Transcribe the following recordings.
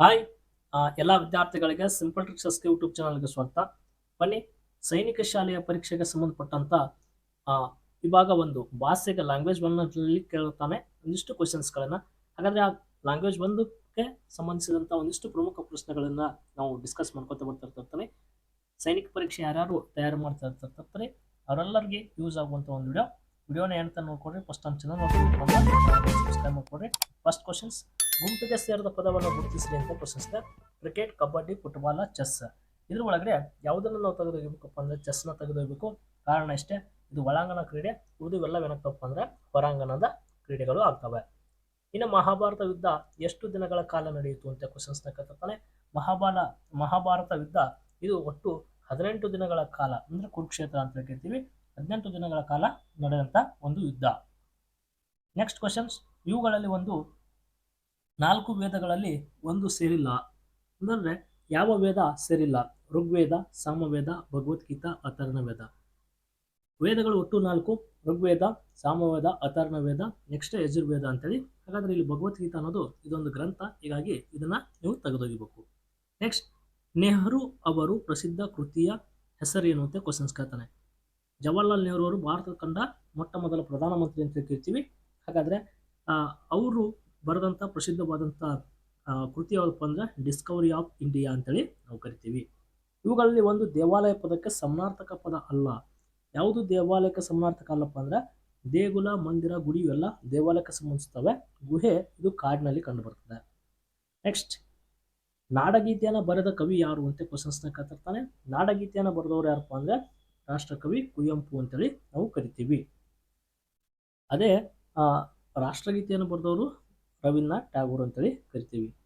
Hi ಎಲ್ಲ ವಿದ್ಯಾರ್ಥಿಗಳಿಗೆ simple ಟ್ರಿಕ್ಸಸ್ YouTube ಚಾನಲ್ಗೆ ಸ್ವಾಗತ. ಬನ್ನಿ, ಸೈನಿಕ ಶಾಲೆಯ ಪರೀಕ್ಷೆಗೆ ಸಂಬಂಧಪಟ್ಟಂತ ಇವಾಗ ಒಂದು, ಭಾಷೆಗೆ ಲ್ಯಾಂಗ್ವೇಜ್ ಬಂದಲ್ಲಿ ಕೇಳುತ್ತಾನೆ, ಒಂದಿಷ್ಟು ಕ್ವಶನ್ಸ್ಗಳನ್ನ ಹಾಗಾದ್ರೆ ಆ ಲ್ಯಾಂಗ್ವೇಜ್ ಬಂದಕ್ಕೆ ಸಂಬಂಧಿಸಿದಂತ ಒಂದಿಷ್ಟು ಪ್ರಮುಖ ಪ್ರಶ್ನೆಗಳನ್ನ ನಾವು ಡಿಸ್ಕಸ್ ಮಾಡ್ಕೊತ ಬರ್ತಿರ್ತಿರ್ತಾನೆ ಸೈನಿಕ ಪರೀಕ್ಷೆ ಯಾರ್ಯಾರು ತಯಾರು ಮಾಡ್ತಾ ಇರ್ತಿರ್ತಾರೆ, ಅವರೆಲ್ಲರಿಗೆ ಯೂಸ್ ಆಗುವಂತ ಒಂದು ವಿಡಿಯೋ ವಿಡಿಯೋನ ಏನಂತ ನೋಡ್ಕೊಡ್ರಿ ಫಸ್ಟ್ ನಮ್ಮ ಚಾನಲ್ ಸಬ್ಸ್ಕ್ರೈಬ್ ಮಾಡ್ಕೊಡ್ರಿ ಫಸ್ಟ್ ಕ್ವಶನ್ಸ್ ಗುಂಪಿಗೆ ಸೇರಿದ ಪದವನ್ನು ಗುರುತಿಸಲಿ ಅಂತ ಪ್ರಶ್ನಿಸಿದೆ ಕ್ರಿಕೆಟ್, ಕಬಡ್ಡಿ, ಫುಟ್ಬಾಲ್, ಚೆಸ್. ಇದ್ರ ಒಳಗಡೆ ಯಾವುದನ್ನು ನಾವು ತೆಗೆದೊಯ್ಯಬೇಕಪ್ಪ ಅಂದ್ರೆ ಚೆಸ್ನ ತೆಗೆದೊಯ್ಬೇಕು ಕಾರಣ ಇಷ್ಟೇ, ಇದು ಒಳಾಂಗಣ ಕ್ರೀಡೆ ಉಳಿದುವೆಲ್ಲ ಏನಕ್ಕಪ್ಪ ಅಂದ್ರೆ ಹೊರಾಂಗಣದ ಕ್ರೀಡೆಗಳು ಆಗ್ತವೆ. ಇನ್ನು ಮಹಾಭಾರತ ಯುದ್ಧ ಎಷ್ಟು ದಿನಗಳ ಕಾಲ ನಡೆಯಿತು ಅಂತ ಕ್ವಶನ್ಸ್ ತಕ್ಕಂತಾನೆ ಮಹಾಬಾಲ, ಮಹಾಭಾರತ ಯುದ್ಧ ಇದು ಒಟ್ಟು ಹದಿನೆಂಟು ದಿನಗಳ ಕಾಲ ಅಂದ್ರೆ ಕುರುಕ್ಷೇತ್ರ ಅಂತ ಕೇಳ್ತೀವಿ ಹದಿನೆಂಟು ದಿನಗಳ ಕಾಲ ನಡೆದಂತ ಒಂದು ಯುದ್ಧ. ನೆಕ್ಸ್ಟ್ ಕ್ವಶನ್ಸ್ ಇವುಗಳಲ್ಲಿ ಒಂದು ನಾಲ್ಕು ವೇದಗಳಲ್ಲಿ ಒಂದು ಸೇರಿಲ್ಲ. ಅಂದ್ರೆ ಯಾವ ವೇದ ಸೇರಿಲ್ಲ? ಋಗ್ವೇದ, ಸಾಮವೇದ, ಭಗವದ್ಗೀತಾ, ಅಥರ್ಣ ವೇದ. ವೇದಗಳು ಒಟ್ಟು ನಾಲ್ಕು. ಋಗ್ವೇದ, ಸಾಮವೇದ, ಅಥರ್ಣ ವೇದ, ನೆಕ್ಸ್ಟ್ ಯಜುರ್ವೇದ ಅಂತೇಳಿ. ಹಾಗಾದ್ರೆ ಇಲ್ಲಿ ಭಗವದ್ಗೀತಾ ಅನ್ನೋದು ಇದೊಂದು ಗ್ರಂಥ. ಹೀಗಾಗಿ ಇದನ್ನ ನೀವು ತೆಗೆದೊಗಿಬೇಕು. ನೆಕ್ಸ್ಟ್, ನೆಹರು ಅವರು ಪ್ರಸಿದ್ಧ ಕೃತಿಯ ಹೆಸರೇನು ಅಂತ ಕ್ವಶನ್ಸ್ ಕೇಳ್ತಾನೆ. ಜವಾಹರ್ಲಾಲ್ ನೆಹರು ಅವರು ಭಾರತದ ಕಂಡ ಮೊಟ್ಟ ಮೊದಲ ಪ್ರಧಾನಮಂತ್ರಿ ಅಂತ ಕೇಳ್ತೀವಿ ಹಾಗಾದ್ರೆ ಅವರು ಬರೆದಂಥ ಪ್ರಸಿದ್ಧವಾದಂಥ ಕೃತಿ ಯಾವುದಪ್ಪ ಅಂದರೆ ಡಿಸ್ಕವರಿ ಆಫ್ ಇಂಡಿಯಾ ಅಂತೇಳಿ ನಾವು ಕರಿತೀವಿ. ಇವುಗಳಲ್ಲಿ ಒಂದು ದೇವಾಲಯ ಪದಕ್ಕೆ ಸಮನಾರ್ಥಕ ಪದ ಅಲ್ಲ. ಯಾವುದು ದೇವಾಲಯಕ್ಕೆ ಸಮನಾರ್ಥಕ ಅಲ್ಲಪ್ಪ ಅಂದರೆ ದೇಗುಲ, ಮಂದಿರ, ಗುಡಿ ಇವೆಲ್ಲ ದೇವಾಲಯಕ್ಕೆ ಸಂಬಂಧಿಸ್ತವೆ. ಗುಹೆ ಇದು ಕಾಡಿನಲ್ಲಿ ಕಂಡುಬರ್ತದೆ. ನೆಕ್ಸ್ಟ್ ನಾಡಗೀತೆಯನ್ನು ಬರೆದ ಕವಿ ಯಾರು ಅಂತ ಕ್ವಶನ್ಸ್ನ ಕತ್ತಿರ್ತಾನೆ ನಾಡಗೀತೆಯನ್ನು ಬರೆದವರು ಯಾರಪ್ಪ ಅಂದರೆ ರಾಷ್ಟ್ರಕವಿ ಕುವೆಂಪು ಅಂತೇಳಿ ನಾವು ಕರಿತೀವಿ. ಅದೇ ರಾಷ್ಟ್ರಗೀತೆಯನ್ನು ಬರೆದವರು ರವೀಂದ್ರನಾಥ್ ಟ್ಯಾಗೂರ್ ಅಂತೇಳಿ ಕರಿತೀವಿ.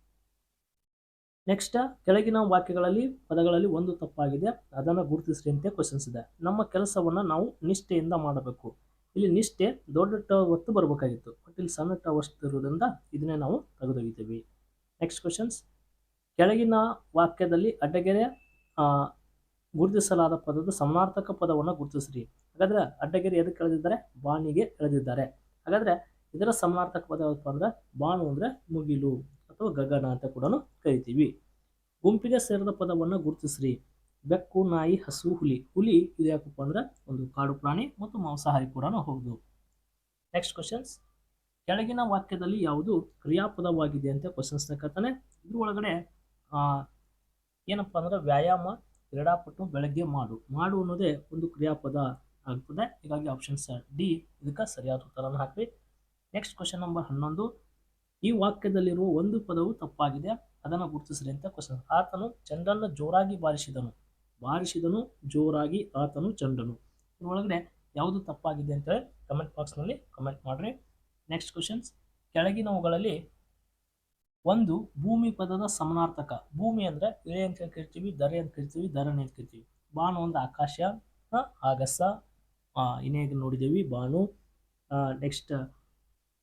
ನೆಕ್ಸ್ಟ್ ಕೆಳಗಿನ ವಾಕ್ಯಗಳಲ್ಲಿ, ಪದಗಳಲ್ಲಿ ಒಂದು ತಪ್ಪಾಗಿದೆ. ಅದನ್ನು ಗುರುತಿಸ್ರಿ ಅಂತ ಕ್ವಶನ್ಸ್ ಇದೆ. ನಮ್ಮ ಕೆಲಸವನ್ನು ನಾವು ನಿಷ್ಠೆಯಿಂದ ಮಾಡಬೇಕು. ಇಲ್ಲಿ ನಿಷ್ಠೆ ದೊಡ್ಡ ಟ ಬರಬೇಕಾಗಿತ್ತು. ಬಟ್ ಇಲ್ಲಿ ಸಣ್ಣ ಟ ವಸ್ತು ಇದನ್ನೇ ನಾವು ತೆಗೆದೊಗಿತೀವಿ. ನೆಕ್ಸ್ಟ್ ಕ್ವಶನ್ಸ್ ಕೆಳಗಿನ ವಾಕ್ಯದಲ್ಲಿ ಅಡ್ಡಗೆರೆ ಗುರುತಿಸಲಾದ ಪದದ ಸಮಾನಾರ್ಥಕ ಪದವನ್ನು ಗುರುತಿಸ್ರಿ. ಹಾಗಾದ್ರೆ ಅಡ್ಡಗೆರೆ ಎದಕ್ಕೆ ಕಳೆದಿದ್ದಾರೆ ಬಾಣಿಗೆ ಎಳೆದಿದ್ದಾರೆ. ಹಾಗಾದ್ರೆ ಇದರ ಸಮಾನಾರ್ಥಕ ಪದ ಯಾವಪ್ಪ ಅಂದ್ರೆ ಬಾಣು ಅಂದ್ರೆ ಮುಗಿಲು ಅಥವಾ ಗಗನ ಅಂತ ಕೂಡ ಕರಿತೀವಿ. ಗುಂಪಿಗೆ ಸೇರಿದ ಪದವನ್ನು ಗುರುತಿಸ್ರಿ. ಬೆಕ್ಕು, ನಾಯಿ, ಹಸು, ಹುಲಿ. ಹುಲಿ ಇದು ಯಾಕಪ್ಪ ಅಂದ್ರೆ ಒಂದು ಕಾಡು ಪ್ರಾಣಿ ಮತ್ತು ಮಾಂಸಾಹಾರಿ ಕೂಡ ಹೌದು. ನೆಕ್ಸ್ಟ್ ಕ್ವಶನ್ಸ್ ಕೆಳಗಿನ ವಾಕ್ಯದಲ್ಲಿ ಯಾವುದು ಕ್ರಿಯಾಪದವಾಗಿದೆ ಅಂತ ಕ್ವಶನ್ಸ್ನ ಕೇಳ್ತಾನೆ ಇದ್ರ ಒಳಗಡೆ ಏನಪ್ಪ ಅಂದ್ರೆ ವ್ಯಾಯಾಮ, ಕ್ರೀಡಾಪಟು, ಬೆಳಗ್ಗೆ ಮಾಡು. ಮಾಡು ಅನ್ನೋದೇ ಒಂದು ಕ್ರಿಯಾಪದ ಆಗ್ತದೆ. ಹೀಗಾಗಿ ಆಪ್ಷನ್ಸ್ ಡಿ ಇದಕ್ಕೆ ಸರಿಯಾದ ಉತ್ತರನ ಹಾಕ್ರಿ. ನೆಕ್ಸ್ಟ್ ಕ್ವಶನ್ ನಂಬರ್ ಹನ್ನೊಂದು. ಈ ವಾಕ್ಯದಲ್ಲಿರುವ ಒಂದು ಪದವು ತಪ್ಪಾಗಿದೆ. ಅದನ್ನು ಗುರುತಿಸಲಿ ಅಂತ ಕ್ವಶನ್ ಆತನು ಚೆಂಡನ್ನು ಜೋರಾಗಿ ಬಾರಿಸಿದನು. ಬಾರಿಸಿದನು, ಜೋರಾಗಿ ಆತನು ಚಂದ್ರನು ಇದರೊಳಗಡೆ ಯಾವುದು ತಪ್ಪಾಗಿದೆ ಅಂತೇಳಿ ಕಮೆಂಟ್ ಬಾಕ್ಸ್ನಲ್ಲಿ ಕಮೆಂಟ್ ಮಾಡಿರಿ. ನೆಕ್ಸ್ಟ್ ಕ್ವಶನ್ಸ್ ಕೆಳಗಿನವುಗಳಲ್ಲಿ ಒಂದು ಭೂಮಿ ಪದದ ಸಮನಾರ್ಥಕ. ಭೂಮಿ ಅಂದ್ರೆ ಇಳೆ ಅಂತ ಕರಿತೀವಿ ದರೆ ಅಂತ ಕರಿತೀವಿ, ಧರಣಿ ಅಂತ ಕರಿತೀವಿ. ಬಾನು ಒಂದು ಆಕಾಶ ಆಗಸ ಇನ್ನೇಗ ನೋಡಿದ್ದೀವಿ ಬಾನು. ನೆಕ್ಸ್ಟ್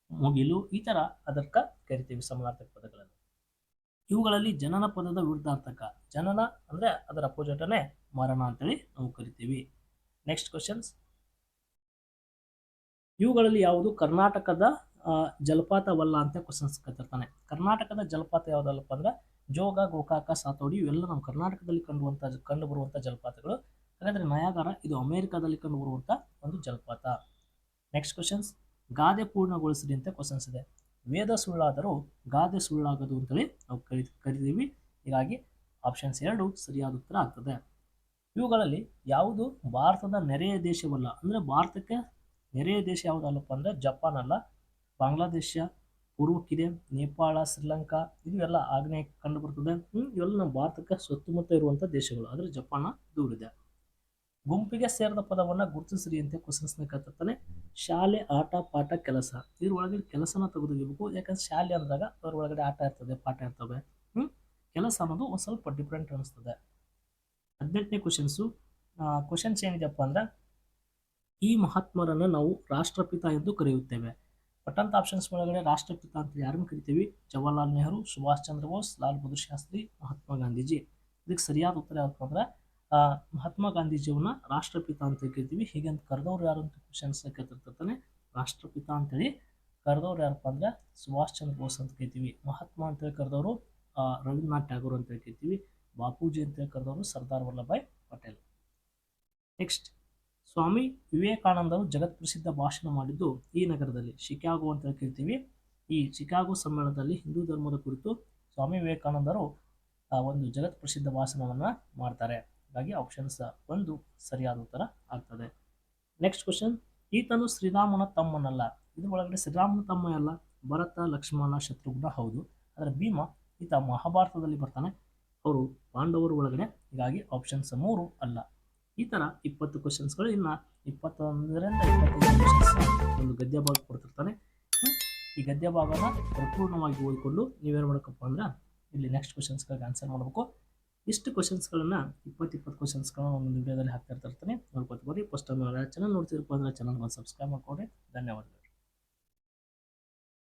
ಮುಗಿಲು ಈ ಥರ ಅದಕ್ಕೆ ಕರಿತೀವಿ ಸಮಾನಾರ್ಥಕ ಪದಗಳನ್ನು. ಇವುಗಳಲ್ಲಿ ಜನನ ಪದದ ವಿರುದ್ಧಾರ್ಥಕ, ಜನನ ಅಂದ್ರೆ ಅದರ ಅಪೋಸಿಟನೇ ಮರಣ ಅಂತೇಳಿ ನಾವು ಕರಿತೀವಿ. ನೆಕ್ಸ್ಟ್ ಕ್ವಶನ್ಸ್ ಇವುಗಳಲ್ಲಿ ಯಾವುದು? ಕರ್ನಾಟಕದ ಜಲಪಾತವಲ್ಲ ಅಂತ ಕ್ವಶನ್ಸ್ ಕತ್ತಿರ್ತಾನೆ ಕರ್ನಾಟಕದ ಜಲಪಾತ ಯಾವುದಲ್ಲಪ್ಪ ಅಂದ್ರೆ ಜೋಗ, ಗೋಕಾಕ, ಸಾತೋಡಿ ಇವೆಲ್ಲ ನಮ್ಮ ಕರ್ನಾಟಕದಲ್ಲಿ ಕಂಡುವಂಥ ಕಂಡು ಬರುವಂತ ಜಲಪಾತಗಳು. ಹಾಗಾದ್ರೆ ನಯಾಗಾರ ಇದು ಅಮೆರಿಕಾದಲ್ಲಿ ಕಂಡು ಬರುವಂತ ಒಂದು ಜಲಪಾತ. ನೆಕ್ಸ್ಟ್ ಕ್ವಶನ್ಸ್ ಗಾದೆ ಪೂರ್ಣಗೊಳಿಸಿರಿ ಅಂತ ಕ್ವಶನ್ಸ್ ಇದೆ. ವೇದ ಸುಳ್ಳಾದರೂ ಗಾದೆ ಸುಳ್ಳಾಗದು ಅಂತೇಳಿ ನಾವು ಕರಿ, ಕರಿತೀವಿ. ಹೀಗಾಗಿ ಆಪ್ಷನ್ಸ್ ಎರಡು ಸರಿಯಾದ ಉತ್ತರ ಆಗ್ತದೆ. ಇವುಗಳಲ್ಲಿ ಯಾವುದು ಭಾರತದ ನೆರೆಯ ದೇಶವಲ್ಲ? ಅಂದ್ರೆ ಭಾರತಕ್ಕೆ ನೆರೆಯ ದೇಶ ಯಾವುದಲ್ಲಪ್ಪ ಅಂದ್ರೆ ಜಪಾನ್ ಅಲ್ಲ, ಬಾಂಗ್ಲಾದೇಶ, ಪೂರ್ವ ಕಿರೆ ನೇಪಾಳ, ಶ್ರೀಲಂಕಾ, ಇದು ಎಲ್ಲ ಆಗ್ನೇಯ ಕಂಡು ಬರ್ತದೆ. ಇವೆಲ್ಲ ನಮ್ಮ ಭಾರತಕ್ಕೆ ಸುತ್ತಮುತ್ತ ಇರುವಂಥ ದೇಶಗಳು. ಆದರೆ ಜಪಾನ ದೂರಿದೆ. ಗುಂಪಿಗೆ ಸೇರಿದ ಪದವನ್ನು ಗುರುತಿಸಿರಿ ಅಂತ ಕ್ವಶನ್ಸ್ನ ಶಾಲೆ, ಆಟ, ಪಾಠ, ಕೆಲಸ. ಇದ್ರ ಒಳಗಡೆ ಕೆಲಸನ ತೆಗೆದುಗಿಬೇಕು. ಯಾಕಂದ್ರೆ ಶಾಲೆ ಅಂದಾಗ ಅದ್ರ ಒಳಗಡೆ ಆಟ ಇರ್ತದೆ, ಪಾಠ ಇರ್ತವೆ. ಹ್ಮ್? ಕೆಲಸ ಅನ್ನೋದು ಒಂದು ಸ್ವಲ್ಪ ಡಿಫ್ರೆಂಟ್ ಅನಿಸ್ತದೆ. ಹದಿನೆಂಟನೇ ಕ್ವಶನ್ಸು ಕ್ವಶನ್ಸ್ ಏನಿದೆಯಪ್ಪ ಅಂದ್ರೆ, ಈ ಮಹಾತ್ಮರನ್ನ ನಾವು ರಾಷ್ಟ್ರಪಿತ ಎಂದು ಕರೆಯುತ್ತೇವೆ. ಕೊಟ್ಟಂತ ಆಪ್ಷನ್ಸ್ ಒಳಗಡೆ ರಾಷ್ಟ್ರಪಿತ ಅಂತ ಯಾರನ್ನು ಕರಿತೀವಿ? ಜವಾಹರ್ಲಾಲ್ ನೆಹರು, ಸುಭಾಷ್ ಚಂದ್ರ ಬೋಸ್, ಲಾಲ್ ಬಹದ್ದೂರ್ ಶಾಸ್ತ್ರಿ, ಮಹಾತ್ಮ ಗಾಂಧೀಜಿ. ಇದಕ್ಕೆ ಸರಿಯಾದ ಉತ್ತರ ಯಾವಪ್ಪ ಅಂದ್ರೆ ಮಹಾತ್ಮ ಗಾಂಧೀಜಿಯವನ್ನ ರಾಷ್ಟ್ರಪಿತ ಅಂತ ಕರಿತೀವಿ ಹೀಗೆ ಅಂತ ಕರೆದವ್ರು ಯಾರು ಅಂತ ಕ್ವಶನ್ಸ್ ಕೇಳ್ತಿರ್ತಾನೆ. ರಾಷ್ಟ್ರಪಿತ ಅಂತೇಳಿ ಕರೆದವ್ರು ಯಾರಪ್ಪ ಅಂದ್ರೆ ಸುಭಾಷ್ ಚಂದ್ರ ಬೋಸ್ ಅಂತ ಕೇಳ್ತೀವಿ. ಮಹಾತ್ಮ ಅಂತೇಳಿ ಕರೆದವರು ರವೀಂದ್ರನಾಥ್ ಟ್ಯಾಗೋರ್ ಅಂತ ಕೇಳ್ತೀವಿ. ಬಾಪೂಜಿ ಅಂತ ಕರೆದವರು ಸರ್ದಾರ್ ವಲ್ಲಭಾಯ್ ಪಟೇಲ್. ನೆಕ್ಸ್ಟ್ ಸ್ವಾಮಿ ವಿವೇಕಾನಂದರು ಜಗತ್ ಪ್ರಸಿದ್ಧ ಭಾಷಣ ಮಾಡಿದ್ದು ಈ ನಗರದಲ್ಲಿ, ಶಿಕಾಗೋ ಅಂತ ಕೇಳ್ತೀವಿ. ಈ ಶಿಕಾಗೋ ಸಮ್ಮೇಳನದಲ್ಲಿ ಹಿಂದೂ ಧರ್ಮದ ಕುರಿತು ಸ್ವಾಮಿ ವಿವೇಕಾನಂದರು ಒಂದು ಜಗತ್ ಪ್ರಸಿದ್ಧ ಭಾಷಣವನ್ನ ಮಾಡ್ತಾರೆ. ಹಾಗಾಗಿ ಆಪ್ಷನ್ಸ್ ಒಂದು ಸರಿಯಾದ ಉತ್ತರ ಆಗ್ತದೆ. ನೆಕ್ಸ್ಟ್ ಕ್ವಶನ್ ಈತನು ಶ್ರೀರಾಮನ ತಮ್ಮನಲ್ಲ. ಇದ್ರ ಒಳಗಡೆ ಶ್ರೀರಾಮನ ತಮ್ಮ ಅಲ್ಲ ಭರತ, ಲಕ್ಷ್ಮಣ ಶತ್ರುಘ್ನ ಹೌದು. ಆದರೆ ಭೀಮ ಈತ ಮಹಾಭಾರತದಲ್ಲಿ ಬರ್ತಾನೆ. ಅವರು ಪಾಂಡವರು ಒಳಗಡೆ. ಹೀಗಾಗಿ ಆಪ್ಷನ್ಸ್ ಮೂರು ಅಲ್ಲ. ಈ ಥರ ಇಪ್ಪತ್ತು ಕ್ವಶನ್ಸ್ಗಳು ಇನ್ನು ಇಪ್ಪತ್ತೊಂದರಿಂದ ಇಪ್ಪತ್ತೈದು ಕ್ವಶನ್ಸ್ ಒಂದು ಗದ್ಯ ಭಾಗ ಕೊಡ್ತಿರ್ತಾನೆ. ಈ ಗದ್ಯ ಭಾಗನ ಪರಿಪೂರ್ಣವಾಗಿ ಓದಿಕೊಂಡು ನೀವೇನು ಮಾಡಬೇಕಪ್ಪ ಅಂದ್ರೆ ಇಲ್ಲಿ ನೆಕ್ಸ್ಟ್ ಕ್ವಶನ್ಸ್ಗಳಿಗೆ ಆನ್ಸರ್ ಮಾಡಬೇಕು. ಇಷ್ಟು ಕ್ವಶನ್ಸ್ಗಳನ್ನ ಇಪ್ಪತ್ತು ಇಪ್ಪತ್ತು ಕ್ವಶನ್ಸ್ಗಳನ್ನ ಒಂದು ವಿಡಿಯೋದಲ್ಲಿ ಹಾಕ್ತಾ ಇರ್ತಿರ್ತಾನೆ ನೋಡ್ಕೊತ ಫಸ್ಟ್ ಟೈಮ್ ಚಾನಲ್ ನೋಡ್ತಿರ್ಬೋದು ಚಾನಲ್ ಒಂದು ಸಬ್ಸ್ಕ್ರೈಬ್ ಮಾಡ್ಕೊಡ್ರಿ ಧನ್ಯವಾದಗಳು.